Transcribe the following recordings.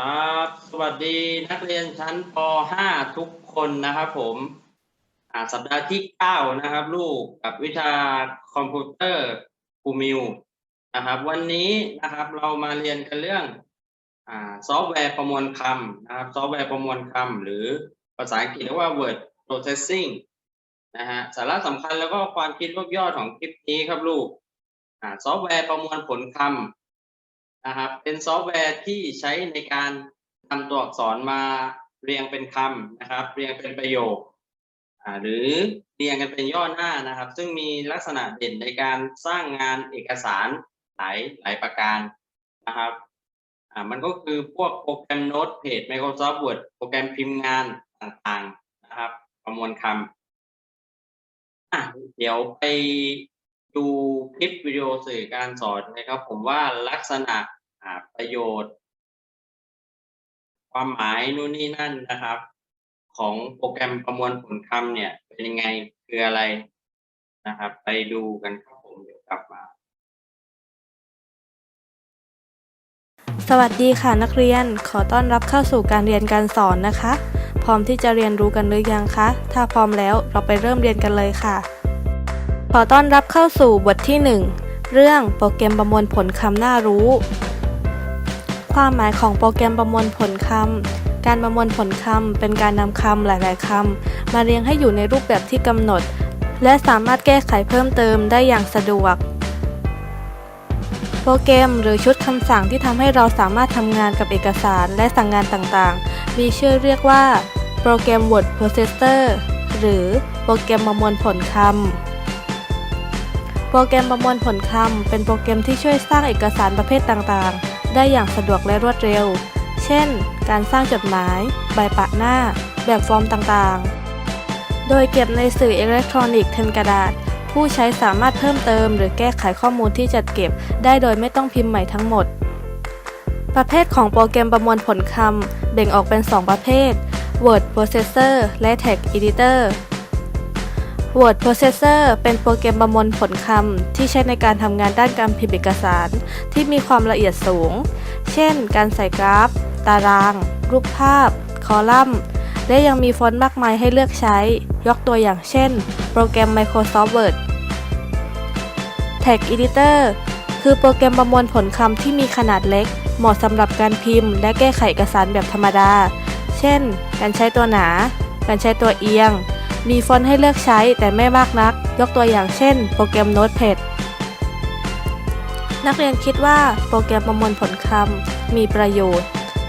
ครับ สวัสดีนักเรียนชั้นป .5 ทุกคนนะครับผมอ่าสัปดาห์ที่ 9 นะครับ ลูกกับวิชาคอมพิวเตอร์คูมิวนะครับ วันนี้นะครับเรามาเรียนกันเรื่องอ่าซอฟต์แวร์ประมวลคำนะครับ ซอฟต์แวร์ประมวลคำหรือภาษาอังกฤษเรียกว่า word processing นะฮะสาระสำคัญแล้วก็ความคิดรวบยอดของคลิปนี้ครับลูกอ่าซอฟต์แวร์ประมวลผลคำ นะครับ เป็นซอฟต์แวร์ที่ใช้ในการทำตัวอักษรมาเรียงเป็นคำนะครับ เรียงเป็นประโยคหรือเรียงกันเป็นย่อหน้านะครับ ซึ่งมีลักษณะเด่นในการสร้างงานเอกสารหลายหลายประการนะครับมันก็คือพวกโปรแกรมโน้ตเพจ Microsoft Word โปรแกรมพิมพ์งานต่างๆนะครับ ประมวลคำเดี๋ยวไปดูคลิปวิดีโอสื่อการสอนนะครับ ผมว่าลักษณะ ประโยชน์ ความหมายนู่นนี่นั่นนะครับ ของโปรแกรมประมวลผลคำเนี่ย เป็นยังไงคืออะไรนะครับ ไปดูกันครับผมเดี๋ยวกลับมา สวัสดีค่ะนักเรียนขอต้อนรับเข้าสู่การเรียนการสอนนะคะ พร้อมที่จะเรียนรู้กันหรือยังคะ ถ้าพร้อมแล้วเราไปเริ่มเรียนกันเลยค่ะ ขอต้อนรับเข้าสู่บทที่ 1 เรื่องโปรแกรมประมวลผลคำน่ารู้ ความหมายของโปรแกรมประมวลผลคำ การประมวลผลคำเป็นการนำคำหลาย ๆคำมาเรียงให้อยู่ในรูปแบบที่กำหนด และสามารถแก้ไขเพิ่มเติมได้อย่างสะดวก โปรแกรมหรือชุดคำสั่งที่ทำให้เราสามารถทำงานกับเอกสารและสั่งงานต่างๆ มีชื่อเรียกว่าโปรแกรม Word Processor หรือโปรแกรมประมวลผลคำโปรแกรมประมวลผลคำเป็นโปรแกรมที่ช่วยสร้างเอกสารประเภทต่างๆ ได้อย่างสะดวกและรวดเร็ว เช่น การสร้างจดหมาย ใบปะหน้า แบบฟอร์มต่างๆ โดยเก็บในสื่ออิเล็กทรอนิกส์แทนกระดาษ ผู้ใช้สามารถเพิ่มเติม หรือแก้ไขข้อมูลที่จัดเก็บ ได้โดยไม่ต้องพิมพ์ใหม่ทั้งหมด ประเภทของโปรแกรมประมวลผลคำแบ่งออกเป็น 2 ประเภท Word Processor และ Text Editor Word Processor เป็นโปรแกรมประมวลผลคำที่ใช้ในการทำงานด้านการพิมพ์เอกสาร ที่มีความละเอียดสูง เช่น การใส่กราฟ ตาราง รูปภาพ คอลัมน์ และยังมีฟอนต์มากมายให้เลือกใช้ ยกตัวอย่างเช่น โปรแกรม Microsoft Word Text Editor คือโปรแกรมประมวลผลคำที่มีขนาดเล็ก เหมาะสำหรับการพิมพ์ และแก้ไขเอกสารแบบธรรมดา เช่น การใช้ตัวหนา การใช้ตัวเอียง มีฟอนต์ให้เลือกใช้แต่ไม่มากนัก ยกตัวอย่างเช่น โปรแกรม Notepad นักเรียนคิดว่าโปรแกรมประมวลผลคำมีประโยชน์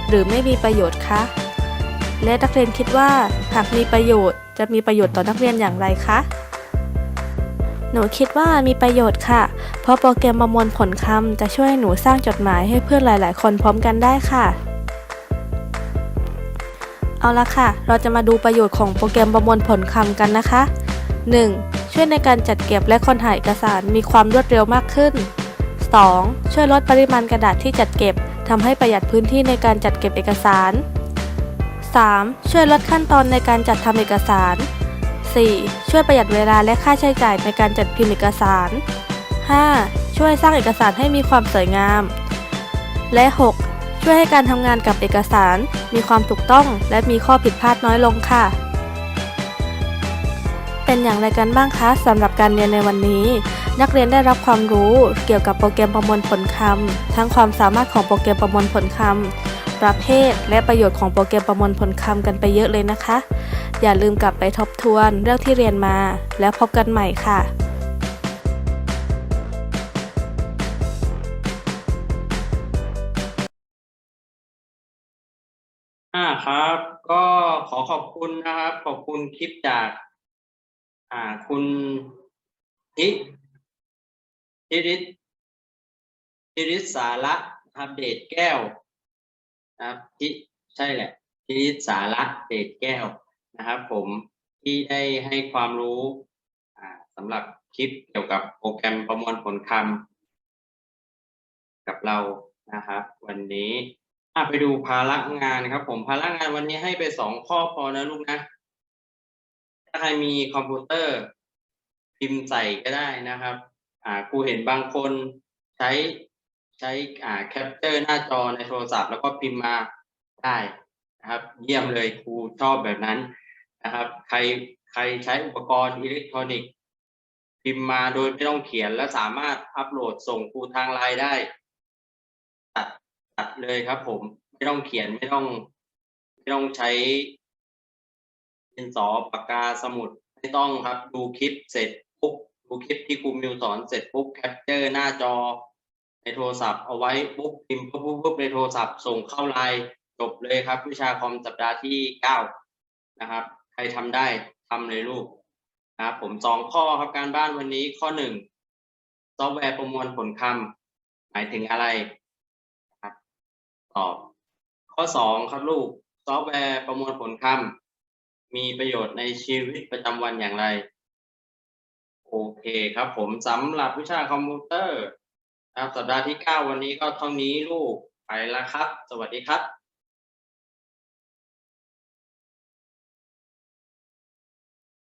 หรือไม่มีประโยชน์คะ และนักเรียนคิดว่าหากมีประโยชน์ จะมีประโยชน์ต่อนักเรียนอย่างไรคะ หนูคิดว่ามีประโยชน์ค่ะ เพราะโปรแกรมประมวลผลคำจะช่วยให้หนูสร้างจดหมายให้เพื่อนหลาย ๆ คนพร้อมกันได้ค่ะ เอาละค่ะ เราจะมาดูประโยชน์ของโปรแกรมประมวลผลคำกันนะคะ 1. ช่วยในการจัดเก็บและค้นหาเอกสารมีความรวดเร็วมากขึ้น 2. ช่วยลดปริมาณกระดาษที่จัดเก็บทำให้ประหยัดพื้นที่ในการจัดเก็บเอกสาร 3. ช่วยลดขั้นตอนในการจัดทำเอกสาร 4. ช่วยประหยัดเวลาและค่าใช้จ่ายในการจัดพิมพ์เอกสาร 5. ช่วยสร้างเอกสารให้มีความสวยงาม และ 6. ช่วยให้การทำงานกับเอกสาร มีความถูกต้องและมีข้อผิดพลาดน้อยลงค่ะ เป็นอย่างไรกันบ้างคะสำหรับการเรียนในวันนี้ นักเรียนได้รับความรู้เกี่ยวกับโปรแกรมประมวลผลคำทั้งความสามารถของโปรแกรมประมวลผลคำประเภท และประโยชน์ของโปรแกรมประมวลผลคำกันไปเยอะเลยนะคะ อย่าลืมกลับไปทบทวนเรื่องที่เรียนมา แล้วพบกันใหม่ค่ะ ครับ ก็ขอขอบคุณนะครับ ขอบคุณคลิปจาก อ่าคุณทิทิริศทิริศสาระครับเดชแก้วนะครับทิใช่แหละทิริศสาระเดชแก้วนะครับ ผมที่ได้ให้ความรู้สำหรับคลิปเกี่ยวกับโปรแกรมประมวลผลคำกับเรานะครับ วันนี้ อะไปดูภาระงานครับ ผมภาระงานวันนี้ให้ไปสองข้อพอนะลูกนะ ถ้าใครมีคอมพิวเตอร์ พิมพ์ใส่ก็ได้นะครับ อ่าครูเห็นบางคนใช้ใช้อ่าแคปเจอร์หน้าจอในโทรศัพท์ แล้วก็พิมพ์มาได้นะครับ เยี่ยมเลยครูชอบแบบนั้นนะครับ ใครใครใช้อุปกรณ์อิเล็กทรอนิกส์ พิมพ์มาโดยไม่ต้องเขียนและสามารถอัปโหลดส่งครูทางไลน์ได้ ตัดเลยครับ ผมไม่ต้องเขียนไม่ต้อง ไม่ต้องใช้ดินสอปากกาสมุดไม่ต้องครับ ดูคลิปเสร็จปุ๊บดูคลิปที่ครูมิวสอนเสร็จปุ๊บแคปเจอร์หน้าจอ ในโทรศัพท์เอาไว้ปุ๊บพิมพ์ปุ๊บปุ๊บในโทรศัพท์ส่งเข้าไลน์จบเลยครับ วิชาคอมสัปดาห์ที่เก้านะครับ ใครทำได้ทำเลยลูกนะครับผมสองข้อครับการบ้านวันนี้ข้อหนึ่งซอฟต์แวร์ประมวลผลคำหมายถึงอะไร ตอบ ข้อสองครับลูกซอฟต์แวร์ประมวลผลคำมีประโยชน์ในชีวิตประจำวันอย่างไร โอเคครับผมสำหรับวิชาคอมพิวเตอร์ครับสัปดาห์ที่เก้าวันนี้ก็เท่านี้ลูกไปแล้วครับ สวัสดีครับ